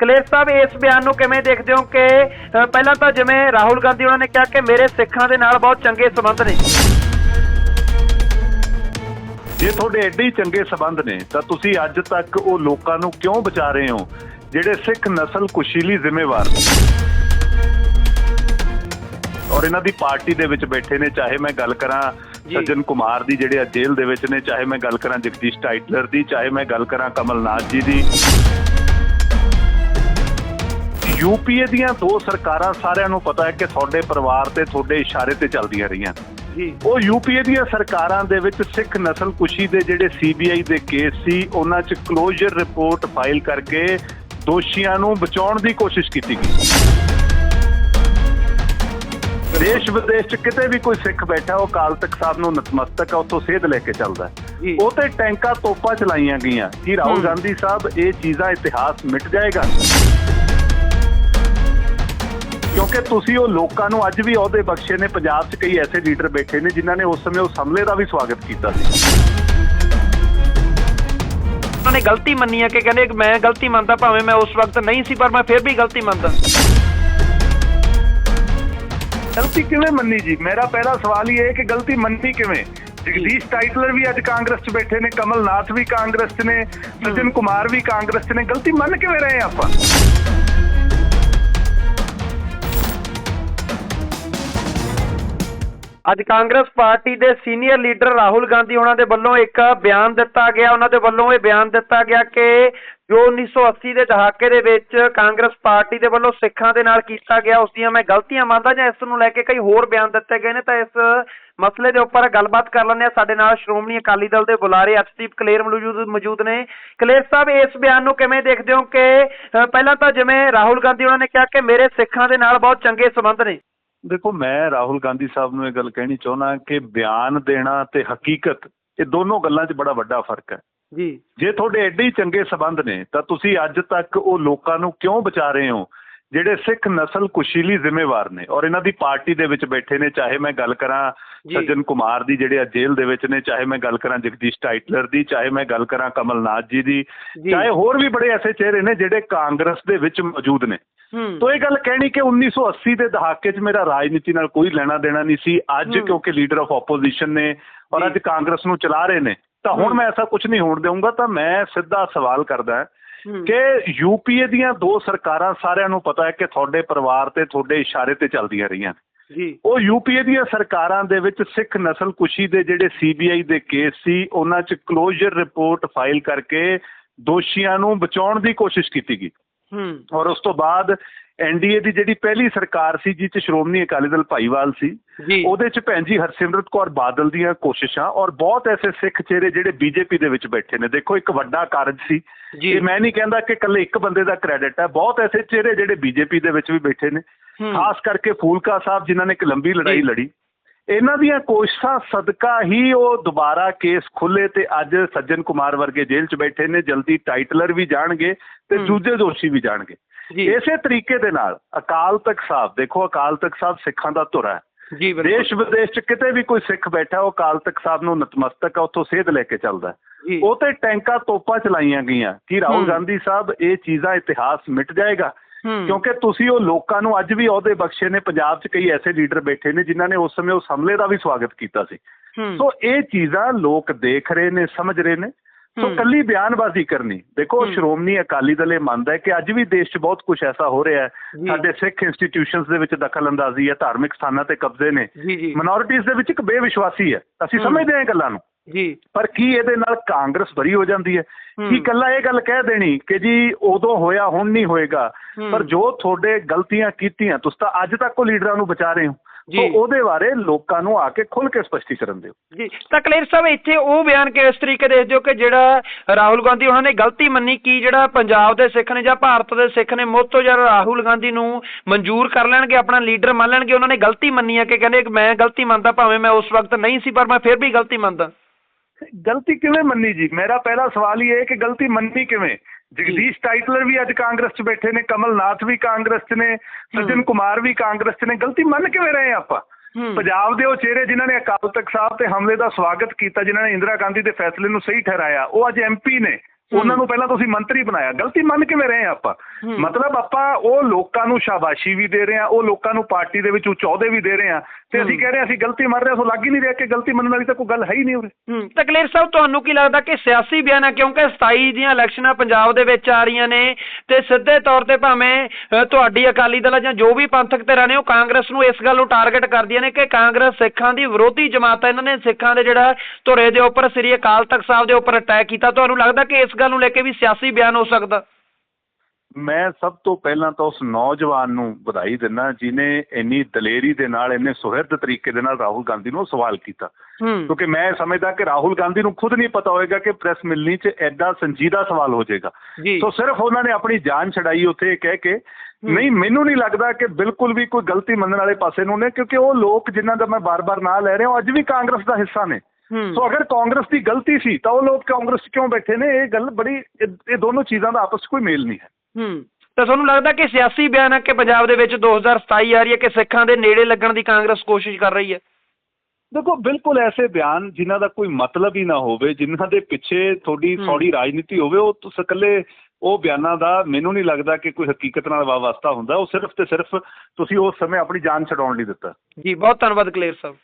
ਕਲੇਰ ਸਾਹਿਬ ਇਸ ਬਿਆਨ ਨੂੰ ਕਿਵੇਂ ਦੇਖਦੇ ਹੋ ਕਿ ਪਹਿਲਾਂ ਤਾਂ ਜਿਵੇਂ ਰਾਹੁਲ ਗਾਂਧੀ ਉਹਨਾਂ ਨੇ ਕਿਹਾ ਕਿ ਮੇਰੇ ਸਿੱਖਾਂ ਦੇ ਨਾਲ ਬਹੁਤ ਚੰਗੇ ਸਬੰਧ ਨੇ। ਜੇ ਤੁਹਾਡੇ ਐਡੇ ਚੰਗੇ ਸਬੰਧ ਨੇ ਤਾਂ ਤੁਸੀਂ ਅੱਜ ਤੱਕ ਉਹ ਲੋਕਾਂ ਨੂੰ ਕਿਉਂ ਬਚਾ ਰਹੇ ਹੋ ਜਿਹੜੇ ਸਿੱਖ ਨਸਲ ਕੁਸ਼ੀਲੀ ਜ਼ਿੰਮੇਵਾਰ ਨੇ? ਔਰ ਇਹਨਾਂ ਦੀ ਪਾਰਟੀ ਦੇ ਵਿੱਚ ਬੈਠੇ ਨੇ ਚਾਹੇ ਮੈਂ ਗੱਲ ਕਰਾਂ। ਸੱਜਣ ਕੁਮਾਰ ਦੀ ਜਿਹੜੇ ਜੇਲ੍ਹ ਦੇ ਵਿੱਚ ਨੇ ਚਾਹੇ ਮੈਂ ਗੱਲ ਕਰਾਂ ਜਗਦੀਸ਼ ਟਾਈਟਲਰ ਦੀ ਚਾਹੇ ਮੈਂ ਗੱਲ ਕਰਾਂ ਕਮਲਨਾਥ ਜੀ ਦੀ। ਯੂਪੀਏ ਦੀਆਂ ਦੋ ਸਰਕਾਰਾਂ ਸਾਰਿਆਂ ਨੂੰ ਪਤਾ ਹੈ ਕਿ ਤੁਹਾਡੇ ਪਰਿਵਾਰ ਤੇ ਤੁਹਾਡੇ ਇਸ਼ਾਰੇ ਤੇ ਚੱਲਦੀਆਂ ਰਹੀਆਂ। ਜੀ। ਉਹ ਯੂਪੀਏ ਦੀਆਂ ਸਰਕਾਰਾਂ ਦੇ ਵਿੱਚ ਸਿੱਖ ਨਸਲ ਕੁਸ਼ੀ ਦੇ ਜਿਹੜੇ ਸੀਬੀਆਈ ਦੇ ਕੇਸ ਸੀ ਉਹਨਾਂ 'ਚ ਕਲੋਜ਼ਰ ਰਿਪੋਰਟ ਫਾਈਲ ਕਰਕੇ ਦੋਸ਼ੀਆਂ ਨੂੰ ਬਚਾਉਣ ਦੀ ਕੋਸ਼ਿਸ਼ ਕੀਤੀ ਗਈ। ਦੇਸ਼ ਵਿਦੇਸ਼ 'ਚ ਕਿਤੇ ਵੀ ਕੋਈ ਸਿੱਖ ਬੈਠਾ ਉਹ ਅਕਾਲ ਤਖਤ ਸਾਹਿਬ ਨੂੰ ਨਤਮਸਤਕ ਆ ਉੱਥੋਂ ਸੇਧ ਲੈ ਕੇ ਚੱਲਦਾ ਉਹ ਤੇ ਟੈਂਕਾਂ ਤੋਪਾਂ ਚਲਾਈਆਂ ਗਈਆਂ। ਕਿ ਰਾਹੁਲ। ਗਾਂਧੀ ਸਾਹਿਬ ਇਹ ਚੀਜ਼ਾਂ ਇਤਿਹਾਸ ਮਿਟ ਜਾਏਗਾ? ਕਿਉਂਕਿ ਤੁਸੀਂ ਉਹ ਲੋਕਾਂ ਨੂੰ ਅੱਜ ਵੀ ਅਹੁਦੇ ਬਖਸ਼ੇ ਨੇ ਪੰਜਾਬ 'ਚ ਕਈ ਐਸੇ ਲੀਡਰ ਬੈਠੇ ਨੇ ਜਿਨ੍ਹਾਂ ਨੇ ਉਸ ਸਮੇਂ ਉਸ ਹਮਲੇ ਦਾ ਵੀ ਸਵਾਗਤ ਕੀਤਾ ਸੀ। ਉਹਨਾਂ ਨੇ ਗਲਤੀ ਮੰਨੀ ਹੈ ਕਿ ਕਹਿੰਦੇ ਮੈਂ ਗਲਤੀ ਮੰਨਦਾ ਭਾਵੇਂ ਮੈਂ ਉਸ ਵਕਤ ਨਹੀਂ ਸੀ ਪਰ ਮੈਂ ਫਿਰ ਵੀ ਗਲਤੀ ਮੰਨਦਾ। ਗਲਤੀ ਕਿਵੇਂ ਮੰਨੀ ਜੀ? ਮੇਰਾ ਪਹਿਲਾ ਸਵਾਲ ਹੀ ਇਹ ਹੈ ਕਿ ਗਲਤੀ ਮੰਨੀ ਕਿਵੇਂ? ਜਗਦੀਸ਼ ਟਾਈਟਲਰ ਵੀ ਅੱਜ ਕਾਂਗਰਸ 'ਚ ਬੈਠੇ ਨੇ ਕਮਲਨਾਥ ਵੀ ਕਾਂਗਰਸ 'ਚ ਨੇ ਸੱਜਣ ਕੁਮਾਰ ਵੀ ਕਾਂਗਰਸ 'ਚ ਨੇ। ਗਲਤੀ ਮੰਨ ਕਿਵੇਂ ਰਹੇ ਆਪਾਂ? ਅੱਜ ਕਾਂਗਰਸ ਪਾਰਟੀ ਦੇ ਸੀਨੀਅਰ ਲੀਡਰ ਰਾਹੁਲ ਗਾਂਧੀ ਉਹਨਾਂ ਦੇ ਵੱਲੋਂ ਇੱਕ ਬਿਆਨ ਦਿੱਤਾ ਗਿਆ। ਉਹਨਾਂ ਦੇ ਵੱਲੋਂ ਇਹ ਬਿਆਨ ਦਿੱਤਾ ਗਿਆ ਕਿ ਜੋ 1980 ਦੇ ਦਹਾਕੇ ਦੇ ਵਿੱਚ ਕਾਂਗਰਸ ਪਾਰਟੀ ਦੇ ਵੱਲੋਂ ਸਿੱਖਾਂ ਦੇ ਨਾਲ ਕੀਤਾ ਗਿਆ, ਉਸ ਦੀਆਂ ਮੈਂ ਗਲਤੀਆਂ ਮੰਨਦਾ ਜਾਂ ਇਸ ਨੂੰ ਲੈ ਕੇ ਕਈ ਹੋਰ ਬਿਆਨ ਦਿੱਤੇ ਗਏ ਨੇ, ਤਾਂ ਇਸ ਮਸਲੇ ਦੇ ਉੱਪਰ ਗੱਲਬਾਤ ਕਰ ਲੈਂਦੇ ਆ ਸਾਡੇ ਨਾਲ ਸ਼੍ਰੋਮਣੀ ਅਕਾਲੀ ਦਲ ਦੇ ਬੁਲਾਰੇ ਅਰਸ਼ਦੀਪ ਕਲੇਰ ਮੌਜੂਦ ਮੌਜੂਦ ਨੇ। ਕਲੇਰ ਸਾਹਿਬ, ਇਸ ਬਿਆਨ ਨੂੰ ਕਿਵੇਂ ਦੇਖਦੇ ਹੋ ਕਿ ਪਹਿਲਾਂ ਤਾਂ ਜਿਵੇਂ ਰਾਹੁਲ ਗਾਂਧੀ ਉਹਨਾਂ ਨੇ ਕਿਹਾ ਕਿ ਮੇਰੇ ਸਿੱਖਾਂ ਦੇ ਨਾਲ ਬਹੁਤ ਚੰਗੇ ਸਬੰਧ ਨੇ। ਦੇਖੋ ਮੈਂ ਰਾਹੁਲ ਗਾਂਧੀ ਸਾਹਿਬ ਨੂੰ ਇਹ ਗੱਲ ਕਹਿਣੀ ਚਾਹੁੰਦਾ ਕਿ ਬਿਆਨ ਦੇਣਾ ਤੇ ਹਕੀਕਤ ਇਹ ਦੋਨੋਂ ਗੱਲਾਂ 'ਚ ਬੜਾ ਵੱਡਾ ਫ਼ਰਕ ਹੈ। ਜੀ। ਜੇ ਤੁਹਾਡੇ ਐਡੇ ਚੰਗੇ ਸਬੰਧ ਨੇ ਤਾਂ ਤੁਸੀਂ ਅੱਜ ਤੱਕ ਉਹ ਲੋਕਾਂ ਨੂੰ ਕਿਉਂ ਬਚਾ ਰਹੇ ਹੋ? ਜਿਹੜੇ ਸਿੱਖ ਨਸਲ ਕੁਸ਼ੀਲੀ ਜ਼ਿੰਮੇਵਾਰ ਨੇ ਔਰ ਇਹਨਾਂ ਦੀ ਪਾਰਟੀ ਦੇ ਵਿੱਚ ਬੈਠੇ ਨੇ ਚਾਹੇ ਮੈਂ ਗੱਲ ਕਰਾਂ। ਸੱਜਣ ਕੁਮਾਰ ਦੀ ਜਿਹੜੇ ਆ ਜੇਲ੍ਹ ਦੇ ਵਿੱਚ ਨੇ ਚਾਹੇ ਮੈਂ ਗੱਲ ਕਰਾਂ ਜਗਦੀਸ਼ ਟਾਈਟਲਰ ਦੀ ਚਾਹੇ ਮੈਂ ਗੱਲ ਕਰਾਂ ਕਮਲਨਾਥ ਜੀ ਦੀ। ਚਾਹੇ ਹੋਰ ਵੀ ਬੜੇ ਐਸੇ ਚਿਹਰੇ ਨੇ ਜਿਹੜੇ ਕਾਂਗਰਸ ਦੇ ਵਿੱਚ ਮੌਜੂਦ ਨੇ ਤੋ ਇਹ ਗੱਲ ਕਹਿਣੀ ਕਿ 1980 ਦੇ ਦਹਾਕੇ 'ਚ ਮੇਰਾ ਰਾਜਨੀਤੀ ਨਾਲ ਕੋਈ ਲੈਣਾ ਦੇਣਾ ਨਹੀਂ ਸੀ ਅੱਜ। ਕਿਉਂਕਿ ਲੀਡਰ ਆਫ ਆਪੋਜੀਸ਼ਨ ਨੇ ਔਰ। ਅੱਜ ਕਾਂਗਰਸ ਨੂੰ ਚਲਾ ਰਹੇ ਨੇ ਤਾਂ ਹੁਣ। ਮੈਂ ਐਸਾ ਕੁਝ ਨਹੀਂ ਹੋਣ ਦੇਵਾਂਗਾ ਤਾਂ ਮੈਂ ਸਿੱਧਾ ਸਵਾਲ ਕਰਦਾ। ਕਿ ਯੂਪੀਏ ਦੀਆਂ ਦੋ ਸਰਕਾਰਾਂ ਸਾਰਿਆਂ ਨੂੰ ਪਤਾ ਹੈ ਕਿ ਤੁਹਾਡੇ ਪਰਿਵਾਰ ਤੇ ਤੁਹਾਡੇ ਇਸ਼ਾਰੇ ਤੇ ਚੱਲਦੀਆਂ ਰਹੀਆਂ ਜੀ। ਉਹ ਯੂਪੀਏ ਦੀਆਂ ਸਰਕਾਰਾਂ ਦੇ ਵਿੱਚ ਸਿੱਖ ਨਸਲ ਕੁਸ਼ੀ ਦੇ ਜਿਹੜੇ ਸੀਬੀਆਈ ਦੇ ਕੇਸ ਸੀ ਉਹਨਾਂ 'ਚ ਕਲੋਜ਼ਰ ਰਿਪੋਰਟ ਫਾਈਲ ਕਰਕੇ ਦੋਸ਼ੀਆਂ ਨੂੰ ਬਚਾਉਣ ਦੀ ਕੋਸ਼ਿਸ਼ ਕੀਤੀ ਗਈ। ਹੂੰ। ਔਰ ਉਸ ਤੋਂ ਬਾਅਦ ਐਨਡੀਏ ਦੀ ਜਿਹੜੀ ਪਹਿਲੀ ਸਰਕਾਰ ਸੀ ਜਿਸ 'ਚ ਸ਼੍ਰੋਮਣੀ ਅਕਾਲੀ ਦਲ ਭਾਈਵਾਲ ਸੀ ਉਹਦੇ 'ਚ ਭੈਣ ਜੀ ਹਰਸਿਮਰਤ ਕੌਰ ਬਾਦਲ ਦੀਆਂ ਕੋਸ਼ਿਸ਼ਾਂ ਔਰ ਬਹੁਤ ਐਸੇ ਸਿੱਖ ਚਿਹਰੇ ਜਿਹੜੇ ਬੀਜੇਪੀ ਦੇ ਵਿੱਚ ਬੈਠੇ ਨੇ। ਦੇਖੋ ਇੱਕ ਵੱਡਾ ਕਾਰਜ ਸੀ। ਇਹ ਮੈਂ ਨਹੀਂ ਕਹਿੰਦਾ ਕਿ ਇਕੱਲੇ ਇੱਕ ਬੰਦੇ ਦਾ ਕ੍ਰੈਡਿਟ ਹੈ। ਬਹੁਤ ਐਸੇ ਚਿਹਰੇ ਜਿਹੜੇ ਬੀਜੇਪੀ ਦੇ ਵਿੱਚ ਵੀ ਬੈਠੇ ਨੇ। ਖਾਸ ਕਰਕੇ ਫੂਲਕਾ ਸਾਹਿਬ ਜਿਨ੍ਹਾਂ ਨੇ ਇੱਕ ਲੰਬੀ ਲੜਾਈ। ਲੜੀ। ਇਹਨਾਂ ਦੀਆਂ ਕੋਸ਼ਿਸ਼ਾਂ ਸਦਕਾ ਹੀ ਉਹ ਦੁਬਾਰਾ ਕੇਸ ਖੁੱਲੇ ਤੇ ਅੱਜ ਸੱਜਣ ਕੁਮਾਰ ਵਰਗੇ ਜੇਲ੍ਹ 'ਚ ਬੈਠੇ ਨੇ। ਜਲਦੀ ਟਾਈਟਲਰ ਵੀ ਜਾਣਗੇ ਤੇ। ਦੂਜੇ ਦੋਸ਼ੀ ਵੀ ਜਾਣਗੇ। ਇਸੇ ਤਰੀਕੇ ਦੇ ਨਾਲ ਅਕਾਲ ਤਖਤ ਸਾਹਿਬ ਦੇਖੋ ਅਕਾਲ ਤਖਤ ਸਾਹਿਬ ਸਿੱਖਾਂ ਦਾ ਧੁਰਾ ਹੈ। ਜੀ ਬਿਲਕੁਲ। ਦੇਸ਼ ਵਿਦੇਸ਼ 'ਚ ਕਿਤੇ ਵੀ ਕੋਈ ਸਿੱਖ ਬੈਠਾ ਉਹ ਅਕਾਲ ਤਖਤ ਸਾਹਿਬ ਨੂੰ ਨਤਮਸਤਕ ਆ ਉੱਥੋਂ ਸੇਧ ਲੈ ਕੇ ਚੱਲਦਾ ਉਹ ਤੇ ਟੈਂਕਾਂ ਤੋਪਾਂ ਚਲਾਈਆਂ ਗਈਆਂ। ਕਿ ਰਾਹੁਲ। ਗਾਂਧੀ ਸਾਹਿਬ ਇਹ ਚੀਜ਼ਾਂ ਇਤਿਹਾਸ ਮਿਟ ਜਾਏਗਾ? ਕਿਉਂਕਿ ਤੁਸੀਂ ਉਹ ਲੋਕਾਂ ਨੂੰ ਅੱਜ ਵੀ ਅਹੁਦੇ ਬਖਸ਼ੇ ਨੇ ਪੰਜਾਬ 'ਚ ਕਈ ਐਸੇ ਲੀਡਰ ਬੈਠੇ ਨੇ ਜਿਨ੍ਹਾਂ ਨੇ ਉਸ ਸਮੇਂ ਉਸ ਹਮਲੇ ਦਾ ਵੀ ਸਵਾਗਤ ਕੀਤਾ ਸੀ। ਸੋ ਇਹ ਚੀਜ਼ਾਂ ਲੋਕ ਦੇਖ ਰਹੇ ਨੇ ਸਮਝ ਰਹੇ ਨੇ। ਸੋ। ਕੱਲੀ ਬਿਆਨਬਾਜ਼ੀ ਕਰਨੀ ਦੇਖੋ। ਸ਼੍ਰੋਮਣੀ ਅਕਾਲੀ ਦਲ ਇਹ ਮੰਨਦਾ ਹੈ ਕਿ ਅੱਜ ਵੀ ਦੇਸ਼ 'ਚ ਬਹੁਤ ਕੁਝ ਐਸਾ ਹੋ ਰਿਹਾ ਹੈ। ਸਾਡੇ ਸਿੱਖ ਇੰਸਟੀਟਿਊਸ਼ਨਸ ਦੇ ਵਿੱਚ ਦਖਲ ਅੰਦਾਜ਼ੀ ਹੈ ਧਾਰਮਿਕ ਸਥਾਨਾਂ ਤੇ ਕਬਜ਼ੇ ਨੇ ਮਿਨੋਰਿਟੀਜ਼ ਦੇ ਵਿੱਚ ਇੱਕ ਬੇਵਿਸ਼ਵਾਸੀ ਹੈ ਅਸੀਂ। ਸਮਝਦੇ ਹਾਂ ਇਹ ਗੱਲਾਂ ਨੂੰ ਜੀ ਪਰ ਕੀ ਇਹਦੇ ਨਾਲ ਕਾਂਗਰਸ ਬਰੀ ਹੋ ਜਾਂਦੀ ਹੈ। ਕੀ ਕੱਲਾ ਇਹ ਗੱਲ ਕਹਿ ਦੇਣੀ ਕਿ ਜੀ ਉਦੋਂ ਹੋਇਆ ਹੁਣ ਨਹੀਂ ਹੋਏਗਾ। ਪਰ ਜੋ ਤੁਹਾਡੇ ਗਲਤੀਆਂ ਕੀਤੀਆਂ ਤੁਸੀਂ ਤਾਂ ਅੱਜ ਤੱਕ ਉਹ ਲੀਡਰਾਂ ਨੂੰ ਬਚਾ ਰਹੇ ਹੋ ਜੀ। ਉਹਦੇ ਬਾਰੇ ਲੋਕਾਂ ਨੂੰ ਆ ਕੇ ਖੁੱਲ ਕੇ ਸਪਸ਼ਟੀਕਰਨ ਦਿਓ। ਜੀ ਤਾਂ ਕਲੇਰ ਸਾਹਿਬ ਇੱਥੇ ਉਹ ਬਿਆਨ ਕਿਸ ਤਰੀਕੇ ਦੇਖਦੇ ਹੋ ਕਿ ਜਿਹੜਾ ਰਾਹੁਲ ਗਾਂਧੀ ਉਹਨਾਂ ਨੇ ਗਲਤੀ ਮੰਨੀ ਕੀ ਜਿਹੜਾ ਪੰਜਾਬ ਦੇ ਸਿੱਖ ਨੇ ਜਾਂ ਭਾਰਤ ਦੇ ਸਿੱਖ ਨੇ ਮੁੱਢ ਤੋਂ ਜਦ ਰਾਹੁਲ ਗਾਂਧੀ ਨੂੰ ਮਨਜ਼ੂਰ ਕਰ ਲੈਣਗੇ ਆਪਣਾ ਲੀਡਰ ਮੰਨ ਲੈਣਗੇ ਉਹਨਾਂ ਨੇ ਗਲਤੀ ਮੰਨੀ ਹੈ ਕਿ ਕਹਿੰਦੇ ਮੈਂ ਗਲਤੀ ਮੰਨਦਾ ਭਾਵੇਂ ਮੈਂ ਉਸ ਵਕਤ ਨਹੀਂ ਸੀ ਪਰ ਮੈਂ ਫਿਰ ਵੀ ਗਲਤੀ ਮੰਨਦਾ। ਗਲਤੀ ਕਿਵੇਂ ਮੰਨੀ ਜੀ? ਮੇਰਾ ਪਹਿਲਾ ਸਵਾਲ ਹੀ ਇਹ ਹੈ ਕਿ ਗਲਤੀ ਮੰਨੀ ਕਿਵੇਂ? ਜਗਦੀਸ਼ ਟਾਈਟਲਰ ਵੀ ਅੱਜ ਕਾਂਗਰਸ 'ਚ ਬੈਠੇ ਨੇ ਕਮਲਨਾਥ ਵੀ ਕਾਂਗਰਸ 'ਚ ਨੇ ਸੱਜਣ ਕੁਮਾਰ ਵੀ ਕਾਂਗਰਸ 'ਚ ਨੇ। ਗਲਤੀ ਮੰਨ ਕਿਵੇਂ ਰਹੇ ਆਪਾਂ। ਪੰਜਾਬ ਦੇ ਉਹ ਚਿਹਰੇ ਜਿਨ੍ਹਾਂ ਨੇ ਅਕਾਲ ਤਖਤ ਸਾਹਿਬ ਤੇ ਹਮਲੇ ਦਾ ਸਵਾਗਤ ਕੀਤਾ ਜਿਨ੍ਹਾਂ ਨੇ ਇੰਦਰਾ ਗਾਂਧੀ ਦੇ ਫੈਸਲੇ ਨੂੰ ਸਹੀ ਠਹਿਰਾਇਆ ਉਹ ਅੱਜ ਐਮਪੀ ਨੇ। ਉਹਨਾਂ ਨੂੰ ਪਹਿਲਾਂ ਤੁਸੀਂ ਮੰਤਰੀ ਬਣਾਇਆ। ਗਲਤੀ ਮੰਨ ਕਿਵੇਂ ਰਹੇ ਆਪਾਂ। ਮਤਲਬ ਆਪਾਂ ਉਹ ਲੋਕਾਂ ਨੂੰ ਸ਼ਾਬਾਸ਼ੀ ਵੀ ਦੇ ਰਹੇ ਆ ਉਹ ਲੋਕਾਂ ਨੂੰ ਪਾਰਟੀ ਦੇ ਵਿੱਚ ਉਚੌਦੇ ਵੀ ਦੇ ਰਹੇ ਆ ਤੇ ਅਸੀਂ। ਕਹਿ ਰਹੇ ਅਸੀਂ ਗਲਤੀ ਮੰਨ ਰਹੇ ਸੋ ਲੱਗ ਹੀ ਨਹੀਂ ਰਿਹਾ ਕਿ ਗਲਤੀ ਮੰਨਣ ਵਾਲੀ ਤਾਂ ਕੋਈ ਗੱਲ ਹੈ ਹੀ ਨਹੀਂ ਉਰੇ। ਹੂੰ। ਤਾਂ ਕਲੇਰ ਸਾਹਿਬ ਤੁਹਾਨੂੰ ਕੀ ਲੱਗਦਾ ਕਿ ਸਿਆਸੀ ਬਿਆਨ ਕਿਉਂਕਿ 27 ਦੀਆਂ ਇਲੈਕਸ਼ਨਾਂ ਪੰਜਾਬ ਦੇ ਵਿੱਚ ਆ ਰਹੀਆਂ ਨੇ ਤੇ ਸਿੱਧੇ ਤੌਰ ਤੇ ਭਾਵੇਂ ਤੁਹਾਡੀ ਅਕਾਲੀ ਦਲ ਜਾਂ ਜੋ ਵੀ ਪੰਥਕ ਧਿਰਾਂ ਨੇ ਉਹ ਕਾਂਗਰਸ ਨੂੰ ਇਸ ਗੱਲ ਨੂੰ ਟਾਰਗੇਟ ਕਰਦੀਆਂ ਨੇ ਕਿ ਕਾਂਗਰਸ ਸਿੱਖਾਂ ਦੀ ਵਿਰੋਧੀ ਜਮਾਤ ਹੈ ਇਹਨਾਂ ਨੇ ਸਿੱਖਾਂ ਦੇ ਜਿਹੜਾ ਧੁਰੇ ਦੇ ਉੱਪਰ ਸ੍ਰੀ ਅਕਾਲ ਤਖਤ ਸਾਹਿਬ ਦੇ ਉੱਪਰ ਅਟੈਕ ਕੀਤਾ। ਤੁਹਾਨੂੰ ਲੱਗਦਾ ਕਿ ਇਸ ਗੱਲ ਨੂੰ ਲੈ ਕੇ ਵੀ ਸਿਆਸੀ ਬਿਆਨ ਹੋ ਸਕਦਾ। ਮੈਂ ਸਭ ਤੋਂ ਪਹਿਲਾਂ ਤਾਂ ਉਸ ਨੌਜਵਾਨ ਨੂੰ ਵਧਾਈ ਦਿੰਦਾ ਜਿਨੇ ਇੰਨੀ ਦਲੇਰੀ ਦੇ ਨਾਲ ਇੰਨੇ ਸੁਹਿਰਦ ਤਰੀਕੇ ਦੇ ਨਾਲ ਰਾਹੁਲ ਗਾਂਧੀ ਨੂੰ ਸਵਾਲ ਕੀਤਾ। ਕਿਉਂਕਿ ਮੈਂ ਸਮਝਦਾ ਕਿ ਰਾਹੁਲ ਗਾਂਧੀ ਨੂੰ ਖੁਦ ਨਹੀਂ ਪਤਾ ਹੋਏਗਾ ਕਿ ਪ੍ਰੈਸ ਮਿਲਣੀ 'ਚ ਐਡਾ ਸੰਜੀਦਾ ਸਵਾਲ ਹੋ ਜਾਏਗਾ। ਸੋ ਸਿਰਫ ਉਹਨਾਂ ਨੇ ਆਪਣੀ ਜਾਨ ਛਡਾਈ ਉੱਥੇ ਇਹ ਕਹਿ ਕੇ ਨਹੀਂ ਮੈਨੂੰ ਨਹੀਂ ਲੱਗਦਾ ਕਿ ਬਿਲਕੁਲ ਵੀ ਕੋਈ ਗਲਤੀ ਮੰਨਣ ਵਾਲੇ ਪਾਸੇ ਨੂੰ ਨੇ ਕਿਉਂਕਿ ਉਹ ਲੋਕ ਜਿਨ੍ਹਾਂ ਦਾ ਮੈਂ ਬਾਰ-ਬਾਰ ਨਾਂ ਲੈ ਰਿਹਾ ਉਹ ਅੱਜ ਵੀ ਕਾਂਗਰਸ ਦਾ ਹਿੱਸਾ ਨੇ। ਸੋ ਅਗਰ ਕਾਂਗਰਸ ਦੀ ਗਲਤੀ ਸੀ ਤਾਂ ਉਹ ਲੋਕ ਕਾਂਗਰਸ ਕਿਉਂ ਬੈਠੇ ਨੇ? ਇਹ ਗੱਲ ਬੜੀ ਇਹ ਦੋਨੋਂ ਚੀਜ਼ਾਂ ਦਾ ਆਪਸ 'ਚ ਕੋਈ ਮੇਲ ਨਹੀਂ ਹੈ। ਹੂੰ। ਤਾਂ ਤੁਹਾਨੂੰ ਲੱਗਦਾ ਕਿ ਸਿਆਸੀ ਬਿਆਨ ਹੈ ਕਿ ਪੰਜਾਬ ਦੇ ਵਿੱਚ 2027 ਆ ਰਹੀ ਹੈ ਕਿ ਸਿੱਖਾਂ ਦੇ ਨੇੜੇ ਲੱਗਣ ਦੀ ਕਾਂਗਰਸ ਕੋਸ਼ਿਸ਼ ਕਰ ਰਹੀ ਹੈ? ਦੇਖੋ ਬਿਲਕੁਲ ਐਸੇ ਬਿਆਨ ਜਿਨ੍ਹਾਂ ਦਾ ਕੋਈ ਮਤਲਬ ਹੀ ਨਾ ਹੋਵੇ ਜਿਨ੍ਹਾਂ ਦੇ ਪਿੱਛੇ ਤੁਹਾਡੀ ਹੂੰ। ਸੌੜੀ ਰਾਜਨੀਤੀ ਹੋਵੇ ਉਹ ਤੁਸੀਂ ਇਕੱਲੇ ਉਹ ਬਿਆਨਾਂ ਦਾ ਮੈਨੂੰ ਨਹੀਂ ਲੱਗਦਾ ਕਿ ਕੋਈ ਹਕੀਕਤ ਨਾਲ ਵਾਸਤਾ ਹੁੰਦਾ। ਉਹ ਸਿਰਫ ਤੇ ਸਿਰਫ ਤੁਸੀਂ ਉਸ ਸਮੇਂ ਆਪਣੀ ਜਾਨ ਛਡਾਉਣ ਲਈ ਦਿੱਤਾ। ਜੀ ਬਹੁਤ ਧੰਨਵਾਦ ਕਲੇਰ ਸਾਹਿਬ।